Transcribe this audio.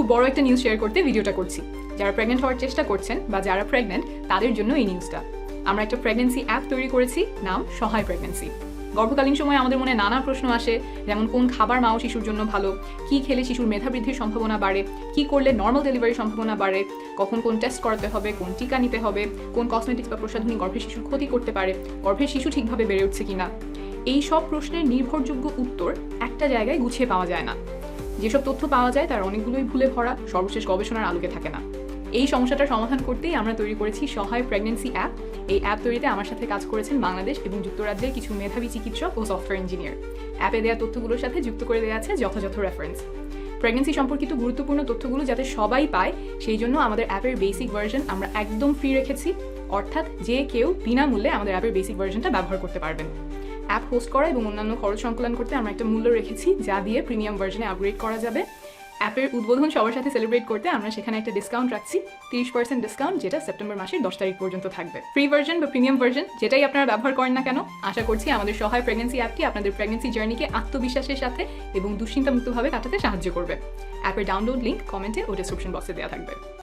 খুব বড় একটা নিউজ শেয়ার করতে ভিডিওটা করছি। যারা প্রেগনেন্ট হওয়ার চেষ্টা করছেন বা যারা প্রেগনেন্ট তাদের জন্য এই নিউজটা আমরা একটা প্রেগনেন্সি অ্যাপ তৈরি করেছি, নাম সহায় প্রেগনেন্সি গর্ভকালীন সময় আমাদের মনে নানা প্রশ্ন আসে, যেমন কোন খাবার মা ও শিশুর জন্য ভালো, কি খেলে শিশুর মেধা বৃদ্ধির সম্ভাবনা বাড়ে, কি করলে নর্মাল ডেলিভারির সম্ভাবনা বাড়ে, কখন কোন টেস্ট করাতে হবে, কোন টিকা নিতে হবে, কোন কসমেটিক্স বা প্রসাধনী গর্ভের শিশুর ক্ষতি করতে পারে গর্ভের শিশু ঠিকভাবে বেড়ে উঠছে কিনা। এই সব প্রশ্নের নির্ভরযোগ্য উত্তর একটা জায়গায় গুছিয়ে পাওয়া যায় না। যেসব তথ্য পাওয়া যায় তার অনেকগুলোই ভুলে ভরা, সর্বশেষ গবেষণার আলোকে থাকে না। এই সমস্যাটার সমাধান করতেই আমরা তৈরি করেছি সহায় প্রেগনেন্সি অ্যাপ। এই অ্যাপ তৈরিতে আমার সাথে কাজ করেছেন বাংলাদেশ এবং যুক্তরাজ্যের কিছু মেধাবী চিকিৎসক ও সফটওয়্যার ইঞ্জিনিয়ার। অ্যাপে দেওয়া তথ্যগুলোর সাথে যুক্ত করে দেওয়া আছে যথাযথ রেফারেন্স প্রেগনেন্সি সম্পর্কিত গুরুত্বপূর্ণ তথ্যগুলো যাতে সবাই পায়, সেই জন্য আমাদের অ্যাপের বেসিক ভার্জন আমরা একদম ফ্রি রেখেছি। অর্থাৎ যে কেউ বিনামূল্যে আমাদের অ্যাপের বেসিক ভার্জনটা ব্যবহার করতে পারবেন। অ্যাপ হোস্ট করা এবং অন্যান্য খরচ সংকলন করতে আমরা একটা মূল্য রেখেছি, যা দিয়ে প্রিমিয়াম ভার্জনে আপগ্রেড করা যাবে। অ্যাপের উদ্বোধন সবার সাথে সেলিব্রেট করতে আমরা সেখানে একটা ডিসকাউন্ট রাখছি, তিরিশ পার্সেন্ট ডিসকাউন্ট যেটা সেপ্টেম্বর মাসের দশ তারিখ পর্যন্ত থাকবে। ফ্রি ভার্জন বা প্রিমিয়াম ভার্জন যেটাই আপনারা ব্যবহার করেন না কেন, আশা করছি আমাদের সহায় প্রেগনেন্সি অ্যাপটি আপনাদের প্রেগনেন্সি জার্নিকে আত্মবিশ্বাসের সাথে এবং দুশ্চিন্তামুক্তভাবে কাটাতে সাহায্য করবে। অ্যাপের ডাউনলোড লিঙ্ক কমেন্টে ও ডিসক্রিপশন বক্সে দেওয়া থাকবে।